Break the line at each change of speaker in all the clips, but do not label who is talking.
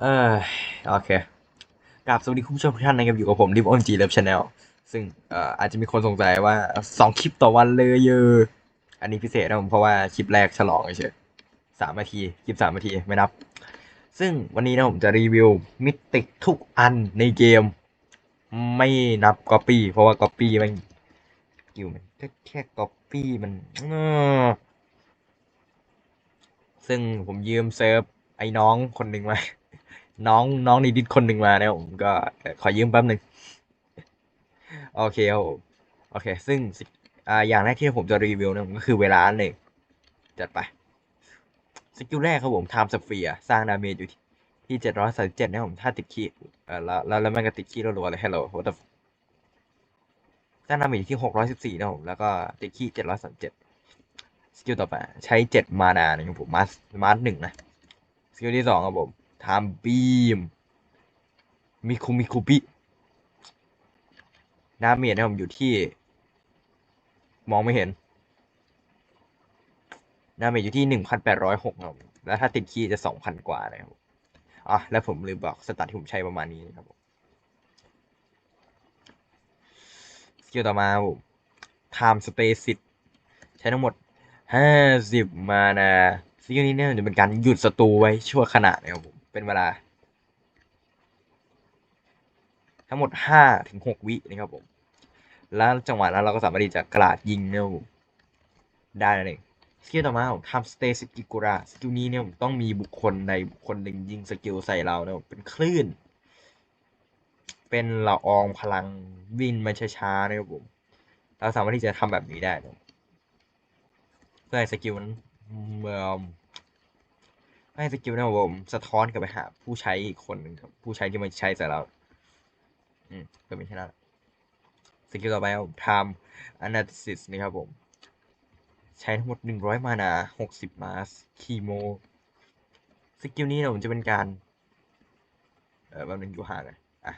เออโอเคกราบสวัสดีคุณผู้ชมทุกท่านนะครับอยู่กับผมดิฟออนจีเลิฟชาแนลซึ่งเอ่ออาจจะมีคนสงสัยว่าสองคลิปต่อวันเลยเยอะอันนี้พิเศษนะผมเพราะว่าคลิปแรกฉลองเฉยสามนาทีคลิปสามนาทีไม่นับ ซึ่งวันนี้นะผมจะรีวิวมิติกทุกอันในเกม ไม่นับก๊อปปี้เพราะว่าก๊อปปี้มันอยู่มันแค่แค่ก๊อปปี้มันซึ่งผมยืมเซิร์ฟไอ้น้องคนหนึ่งมา น้องน้องในดิสคนหนึ่งมานะผมก็ขอยืมแป๊บหนึ่งโอเคครับผมโอเค ซึ่งอ่าอย่างแรกที่ผมจะรีวิวนะผมก็คือเวลาหนึ่งจัดไปสกิลแรกครับผม Time Sphere สร้างดาเมจอยู่ที่เจ็ดร้อยสามสิบเจ็ดนะผมถ้าติดคีเอ่อแล้วแล้วแมันก็ติดคีรัวๆเลย Hello what the f- สร้างดาเมจอยู่ที่หกร้อยสิบสี่นะผมแล้วก็ติดคีเจ็ดร้อยสามสิบเจ็ดสกิลต่อไปใช้เจ็ดมานานะครับผมมาสมาสหนึ่งนะสกิลที่สองครับผม Time Beam มิคุมิคุปิดาเมจนะผมอยู่ที่ มองไม่เห็นดาเมจอยู่ที่หนึ่งพันแปดร้อยหกครับ แล้วถ้าติดคีย์จะสองพันกว่านะครับผมอะ แล้วผมลืมบอกสตัทที่ผมใช้ประมาณนี้นะครับผมสกิลต่อมาผม Time Stasis ใช้ทั้งหมดห้าสิบมานาสกิลนี้เนี่ยจะเป็นการหยุดศัตรูไว้ชั่วขณะนะครับผม เป็นเวลา ทั้งหมดห้าถึงหกวินะครับผม แล้วจังหวะนั้นเราก็สามารถที่จะกราดยิงเนี่ยได้นั่นเองสกิลต่อมาผมทำสเตสกิกุระสกิลนี้เนี่ยผมต้องมีบุคคลใดบุคคลหนึ่งยิงสกิลใส่เราเนี่ยเป็นคลื่น เป็นละอองพลังวิ่งมาช้าๆนะครับผม เราสามารถที่จะทำแบบนี้ได้นะเพื่อให้สกิลนั้นเอ่อ ให้สกิลนะครับผมสะท้อนกลับไปหา ผู้ใช้อีกคนหนึ่งครับ ผู้ใช้ที่มาใช้ใส่เราอืมก็เป็นแค่นั้นสกิลต่อไปครับ time analysis นะครับผม ใช้ทั้งหมด 100 มานา 60 มาสคีโมสกิลนี้นะผมจะเป็นการ เออแป๊บนึงอยู่ห่างเลยอะ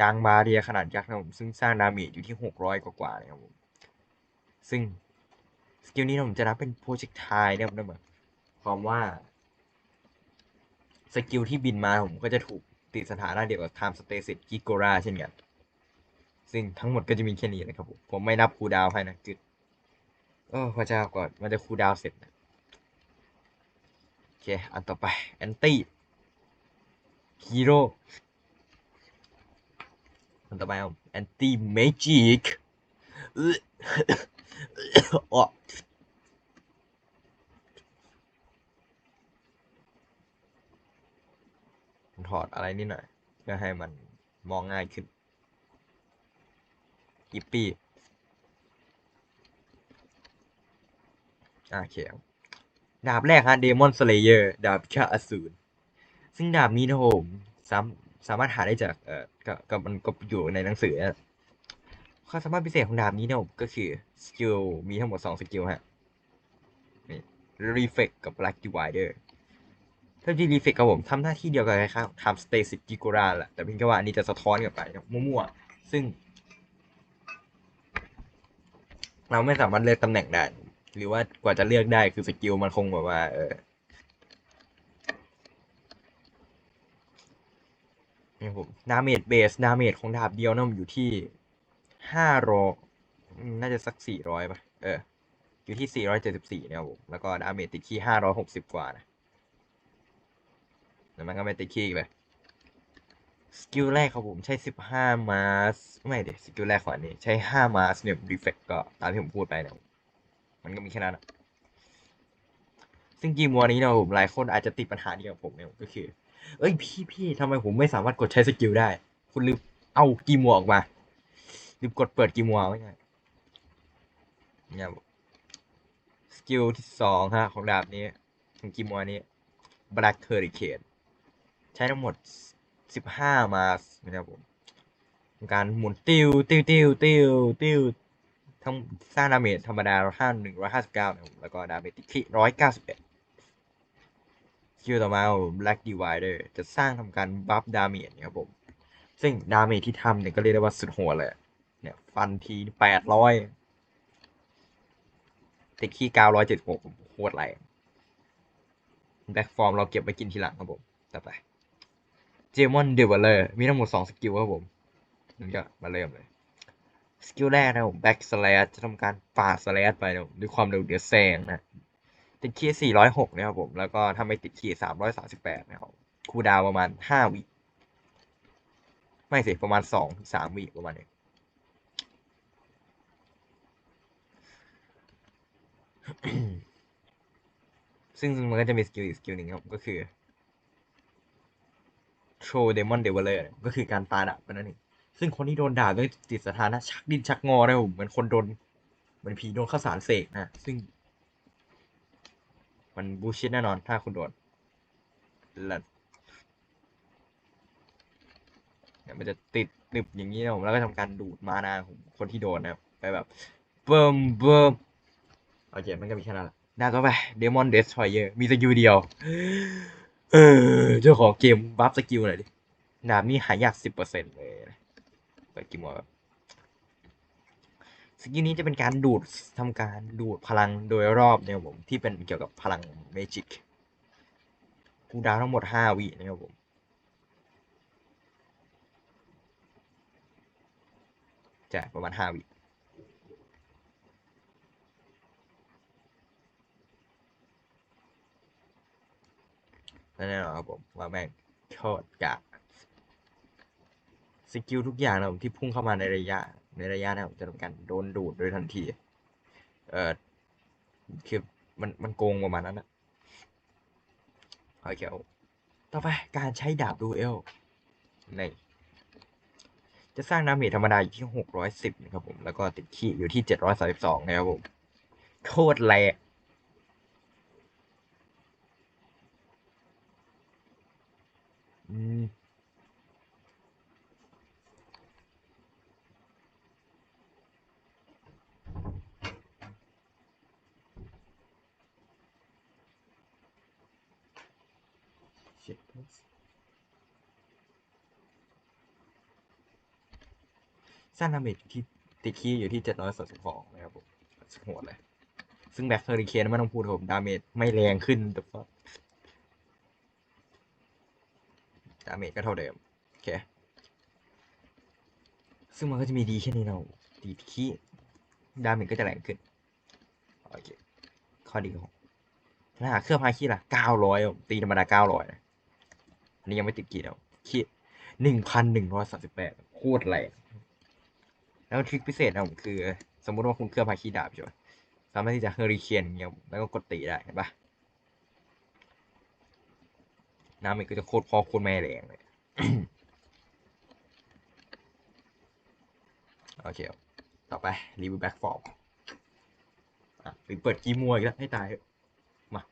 กลางบาเรียขนาดยักษ์นะผม ซึ่งสร้างดาเมจอยู่ที่ 600 กว่าๆนะครับผม ซึ่ง สกิลนี้ผมจะนับเป็นโปรเจกต์ไทนะครับนั่นหมายความว่าสกิลที่บินมาผมก็จะถูกติดสถานะเดียวกับ Time Stasis Gigora เช่นกันซึ่งทั้งหมดก็จะมีแค่นี้นะครับผมผมไม่นับคูดาวให้นะจุดโอ้พระเจ้าก่อนมันจะคูดาวเสร็จนะโอเคอันต่อไปแอนตี้ฮีโร่อันต่อไปแอนตี้เมจิก อ๋อถอดอะไรนิดหน่อยเพื่อให้มันมองง่ายขึ้นกิปปี้อ่าโอเคครับดาบแรกฮะเดมอนสเลเยอร์ดาบพิฆาอสูรซึ่งดาบนี้นะผมสามสามารถหาได้จากเอ่อก็ก็มันก็อยู่ในหนังสือ ความสามารถพิเศษของดาบนี้นะผมก็คือสกิลมีทั้งหมดสองสกิลฮะนี่ Reflect กับ Black Divider ถ้าที่ Reflect กับผมทำหน้าที่เดียวกันเลยครับทำ Stasis g i g o r a แหละแต่เพียงแค่ว่าอันนี้จะสะท้อนกลับไปมั่วๆ ซึ่ง เราไม่สามารถเลือกตำแหน่งได้ หรือว่ากว่าจะเลือกได้คือสกิลมันคงแบบว่า เออนี่ผมดาเมจเบสดาเมจของดาบเดียวนะมันอยู่ที่ ห้าร้อน่าจะสักสี่ร้อยป่ะ เออ อยู่ที่สี่ร้อยเจ็ดสิบสี่เนะครับผม แล้วก็ดาเมจติดที่ห้าร้อยหกสิบกว่านะแล้วมันก็ไม่ติดขี้อีกเลยสกิลแรกครับผมใช้สิบห้ามาสไม่เดี๋ยวสกิลแรกของอันนี้ใช้ห้ามาสเนี่ยรีเฟกก็ตามที่ผมพูดไปนะมันก็มีแค่นั้นอะซึ่งกีมัวนี้นะผมหลายคนอาจจะติดปัญหาเดียวกับผมเนี่ยก็คือ เอ้ยพี่พี่ทำไมผมไม่สามารถกดใช้สกิลได้ คุณลืมเอากีมัวออกมา ลืมกดเปิดกีมัวไว้ไงเนี่ยสกิลที่สองฮะของดาบนี้ของกีมัวนี้ Black Hurricane ใช้ทั้งหมด 15 มาสนะครับผมการหมุนติวติวติวติวติวทั้งสร้างดาเมจธรรมดาห้าหนึ่งร้อยห้าสิบเก้าแล้วก็ดาเมจติดที่ร้อยเก้าสิบเอ็ดสกิลต่อมา Black Divider จะสร้างทำการบัฟดาเมจนะครับผม ซึ่งดาเมจที่ทำเนี่ยก็เรียกได้ว่าสุดโหดเลย เนี่ย ฟันทีแปดร้อยติดที่เก้าร้อยเจ็ดหกโคตรแรงแบ็กฟอร์มเราเก็บไว้กินทีหลังครับผมต่อไปเจมอนเดเวลเลอร์มีทั้งหมดสองสกิลครับผมงั้นก็มาเริ่มเลย สกิลแรกนะผมแบ็กสแลชจะทำการปาสแลชไปนะด้วยความเร็วเดือดแซงนะติดคีย์ 406 นะครับผม แล้วก็ถ้าไม่ติดคีย์ 338 นะครับคูดาวประมาณ 5 วิ ไม่สิ ประมาณ 2 3 วิประมาณนี้ ซึ่งมันก็จะมีสกิลอีกสกิลหนึ่งครับ ก็คือ Throw Demon Devour ก็คือการปาดาบนั่นเองซึ่งคนที่โดนด่าด้วยจิตสถานะชักดินชักงอนะครับผมเหมือนคนโดนเหมือนผีโดนข้าวสารเสกนะซึ่ง มันบูชิดแน่นอน ถ้าคุณโดนแล้วมันจะติดหนึบอย่างนี้นะผมแล้วก็ทำการดูดมานาของคนที่โดนนะครับไปแบบเบิ่มเบิ่ม โอเคมันก็มีแค่นั้นแหละหน้าต่อไปเดมอนเดสทอยเยอร์มีสกิลเดียว เออเจ้าของเกมบัฟสกิลหน่อยดิดาบนี่หายากสิบเปอร์เซ็นต์เลยนะเปิดกิมวแบบสกิลนี้จะเป็นการดูดทำการดูดพลังโดยรอบเนี่ยครับผมที่เป็นเกี่ยวกับพลังเมจิกคูดาวทั้งหมดห้าวินะครับผมจะประมาณห้าวิ แน่นอนครับผมว่าแม่งโคตรกากสกิลทุกอย่างนะผมที่พุ่งเข้ามาในระยะ ในระยะนะครับจะทำการโดนดูดโดยทันที เออคือมันมันโกงประมาณนั้นนะโอเคต่อไปการใช้ดาบดูเอลในจะสร้างดาเมจธรรมดาอยู่ที่หกร้อยสิบนะครับผม แล้วก็ติดขีดอยู่ที่เจ็ดร้อยสามสิบสองนะครับผม โคตรแรง อืม Shit post สร้างดาเมจอยู่ที่ติดคีอยู่ที่เจ็ดร้อยสสิบสองนะครับผมสุดโหดเลย ซึ่งแบ็คเฮอริเคนไม่ต้องพูดผม ดาเมจไม่แรงขึ้นแต่ว่าดาเมจก็เท่าเดิม โอเค ซึ่งมันก็จะมีดีแค่นี้เราดีดคีย์ดาเมจก็จะแรงขึ้น โอเค ข้อดีของถ้าหาเครื่องพาคีล่ะเก้าร้อยตีธรรมดาเก้าร้อยนะอันนี้ยังไม่ติดกี่แล้วคีหนึ่งพันหนึ่งร้อยสามสิบแปดโคตรแรงแล้วทริคพิเศษนะผมคือ สมมติว่าคุณเครื่องพาคีดาบใช่ไหมสามารถที่จะเฮอริเคนอย่างเงี้ยแล้วก็กดตีได้เห็นปะ น้ำมันก็จะโคตรพอโคตรแม่แรงเลยโอเค ต่อไปรีวิวแบ็กฟอร์มอะหรือเปิดกีมัวอีกแล้วให้ตายมา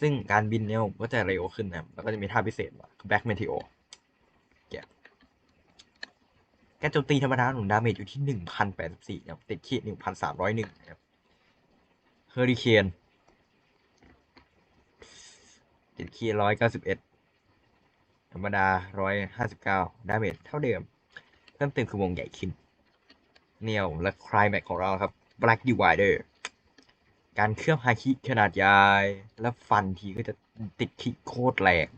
ซึ่งการบินเนี่ยก็จะเร็วขึ้นนะแล้วก็จะมีท่าพิเศษคือแบ็กเมทิโอเกี่ย การโจมตีธรรมดาของดาเมจอยู่ที่หนึ่งพันแปดสิบสี่นะครับติดขีดหนึ่งพันสามร้อยหนึ่งนะครับเฮอริเคนติดขีดร้อยเก้าสิบเอ็ดธรรมดาร้อยห้าสิบเก้าดาเมจเท่าเดิม เพิ่มเติมคือวงใหญ่ขึ้นเนียวและคลายแม็กของเราครับ Black Divider การเคลือบฮาคิขนาดใหญ่แล้วฟันทีก็จะติดคิโคตรแรง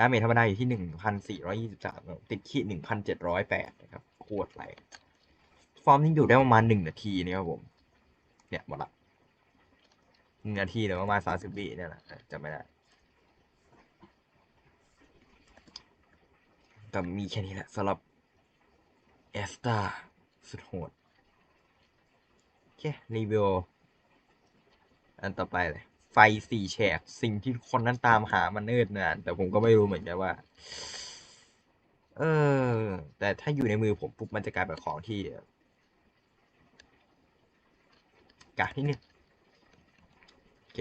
ดาเมจธรรมดาอยู่ที่หนึ่งพันสี่ร้อยยี่สิบสามติดคิหนึ่งพันเจ็ดร้อยแปดนะครับโคตรแรฟอร์มนี้อยู่ได้ประมาณหนึ่งนาทีนี่ครับผม เนี่ยหมดละหนึ่งนาทีหรือประมาณสามสิบวิเนี่ยแหละจำไม่ได้ก็มีแค่นี้แหละสำหรับเอสตาสุดโหดโอเครีวิวอันต่อไปเลย ไฟสี่แฉกสิ่งที่คนนั้นตามหามันเนิ่นนานแต่ผมก็ไม่รู้เหมือนกันว่า เออ แต่ถ้าอยู่ในมือผมปุ๊บมันจะกลายเป็นของที่กากนิดนึงโอเค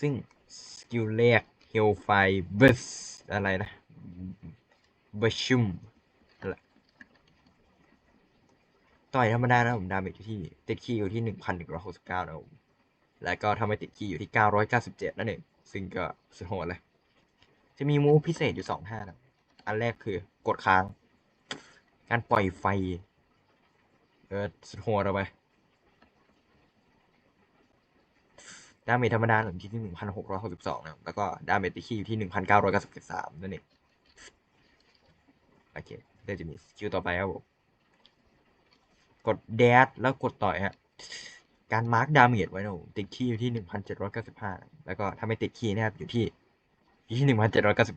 ซึ่งสกิลแรกเฮลไฟเบสอะไรนะเบชุม ต่อยธรรมดานะผมดาเมจอยู่ที่ติดคีอยู่ที่หนึ่งพันหนึ่งร้อยหกสิบเก้านะผมแล้วก็ทำให้ติดคีอยู่ที่เก้าร้อยเก้าสิบเจ็ดนั่นเองซึ่งก็สุดโหดเลย จะมีมูฟพิเศษอยู่สองท่านะอันแรกคือกดค้าง การปล่อยไฟ เออสุดโหดเอาไปดาเมจธรรมดาอยู่ที่หนึ่งพันหกร้อยหกสิบสองนะแล้วก็ดาเมจติคีอยู่ที่หนึ่งพันเก้าร้อยเก้าสิบสามนั่นเองโอเคเดี๋ยวจะมีสกิลต่อไปครับผม กดแดดแล้วกดต่อยฮะการมาร์กดาเมจไว้นะติดคีย์อยู่ที่หนึ่งพันเจ็ดร้อยเก้าสิบห้าแล้วก็ถ้าไม่ติดคีย์นะครับอยู่ที่อยู่ที่หนึ่งพันเจ็ดร้อยเก้าสิบ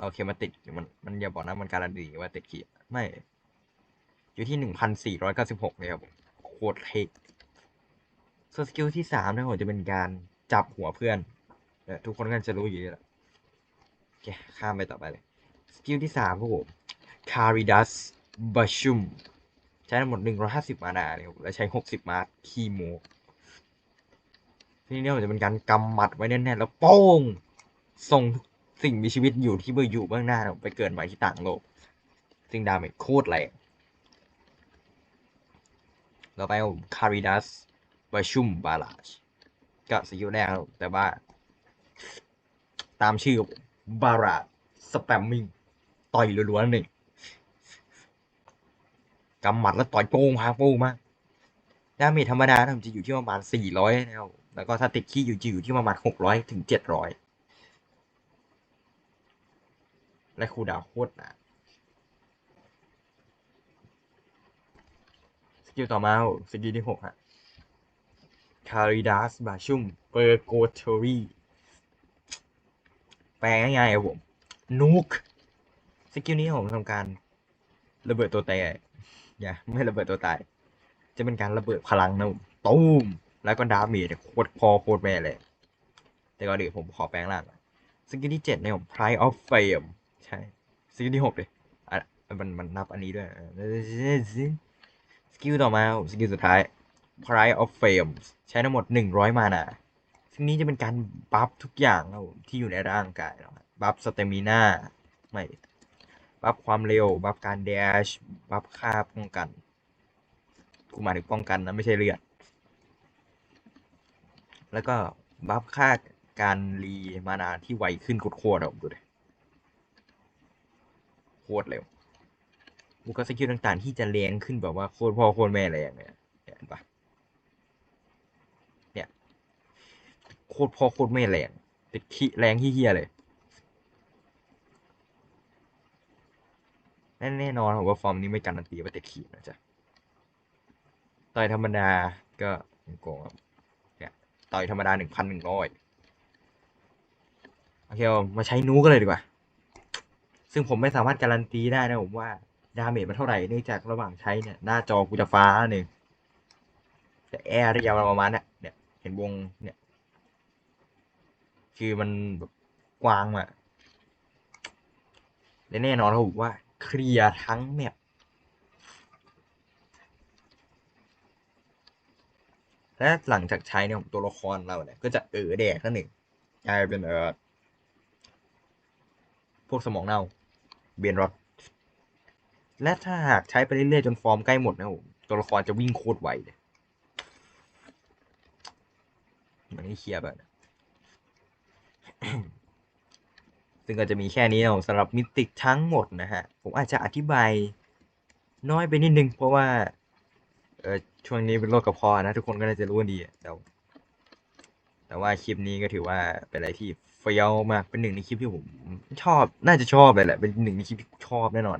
โอเคมันติดมันมันอย่าบอกนะมันการันตีว่าติดคีย์ไม่ อยู่ที่หนึ่งพันสี่ร้อยเก้าสิบหกเลยครับโคตรเท่ส่วนสกิลที่สามนะผมจะเป็นการจับหัวเพื่อนทุกคนก็จะรู้อยู่แล้วโอเคข้ามไปต่อไปเลย สกิลที่สามครับผม คาริดัสบ s ชุมใช้ทั้งหมด 150 มานาเนี่ยและใช้ 60 มาคีโมทีนี้เนี่ยมันจะเป็นการกำหมัดไว้แน่นๆแล้วโป้งส่งสิ่งมีชีวิตอยู่ที่เบอร์อยู่เบื้องหน้าเนี่ยไปเกิดใหม่ที่ต่างโลก ซึ่งดาเมจโคตรแรงเราไปคาริดัสบ s ชุมบาลาชก็สกิลแรกแต่ว่า ตามชื่อบาราสแปมมิงต่อยล้วนๆหนึ่ง กำหมัดแล้วต่อยโป้งพาโป้งมากดาเมจธรรมดานะมันจะอยู่ที่ประมาณสี่ร้อยนะครับ แล้วก็ถ้าติดขี้อยู่จะอยู่ที่ประมาณหกร้อยถึงเจ็ดร้อยและคูดาวโคตรนาสกิลต่อมาสกิลที่หกฮะคาริดัสบาชุมเปอร์โกเทอรี่แปลง่ายๆครับผม นูก สกิลนี้ผมทำการระเบิดตัวตาย อย่าไม่ระเบิดตัวตาย จะเป็นการระเบิดพลังนะผมตูมแล้วก็ดาเมจโคตรพอโคตรแม่เลย แต่ก็เดี๋ยวผมขอแปลงร่างสกิลที่เจ็ดเนี่ยผม Pride of Fame ใช่สกิลที่หกเลยอะมันมันนับอันนี้ด้วยสกิลต่อมาสกิลสุดท้าย Pride of Fame ใช้ทั้งหมดหนึ่งร้อยมานาซึ่งนี้จะเป็นการบัฟทุกอย่างนะผมที่อยู่ในร่างกายเราบัฟสเตมิน่าไม่ บัฟความเร็ว บัฟการแดชบัฟค่าป้องกัน กูหมายถึงป้องกันนะไม่ใช่เลือด แล้วก็บัฟค่าการรีมานาที่ไวขึ้นโคตรๆอะผมดูดิโคตรเร็วกูก็สกิลต่างๆ ที่จะแรงขึ้นแบบว่าโคตรพ่อโคตรแม่แรงเนี่ยเห็นปะเนี่ยโคตรพ่อโคตรแม่แรงติดขี้แรงที่เฮียเลย แน่นอนผมว่าฟอร์มนี้ไม่การันตีว่าติดขีดนะจ๊ะต่อยธรรมดาก็โกงเนี่ยต่อยธรรมดาหนึ่งพันหนึ่งร้อยโอเคเอามาใช้นูกันเลยดีกว่า ซึ่งผมไม่สามารถการันตีได้นะผมว่าดาเมจมันเท่าไหร่เนื่องจากระหว่างใช้เนี่ยหน้าจอกูจะฟ้าหนึ่งแต่แอร์ระยะประมาณเนี่ยเนี่ย เห็นวงเนี่ย คือมันแบบกว้างอะและแน่นอนครับผมว่า เคลียร์ทั้งแมปและหลังจากใช้เนี่ยตัวละครเราเนี่ยก็จะเออแดกนั่นเองกลายเป็นเออพวกสมองเน่าเบียนรอดและถ้าหากใช้ไปเรื่อยๆจนฟอร์มใกล้หมดนะผมตัวละครจะวิ่งโคตรไวเลยมันนี่เคลียร์แบบ ซึ่งก็จะมีแค่นี้นะสำหรับมิติกทั้งหมดนะฮะ ผมอาจจะอธิบายน้อยไปนิดนึง เพราะว่าเออช่วงนี้เป็นโรคกระเพาะนะ ทุกคนก็น่าจะรู้ดีแต่แต่ว่าคลิปนี้ก็ถือว่าเป็นอะไรที่เฟี้ยวมากเป็นหนึ่งในคลิปที่ผมชอบ น่าจะชอบเลยแหละเป็นหนึ่งในคลิปที่ชอบแน่นอน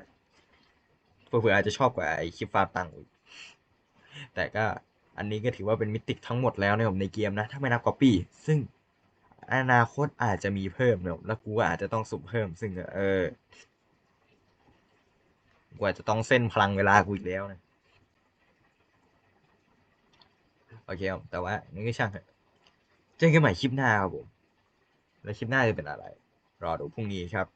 เผื่ออาจจะชอบกว่าไอคลิปฟาร์มตังค์แต่ก็อันนี้ก็ถือว่าเป็นมิติทั้งหมดแล้วในผมในเกมนะ ถ้าไม่นับก๊อปปี้ซึ่ง อนาคตอาจจะมีเพิ่มเนอะแล้วกูก็อาจจะต้องสุ่มเพิ่ม ซึ่งเออ กูอาจจะต้องเส้นพลังเวลากูอีกแล้วนะ โอเคครับแต่ว่านี่ก็ช่างเถอะเจอกันใหม่คลิปหน้าครับผม แล้วคลิปหน้าจะเป็นอะไร รอดูพรุ่งนี้ครับ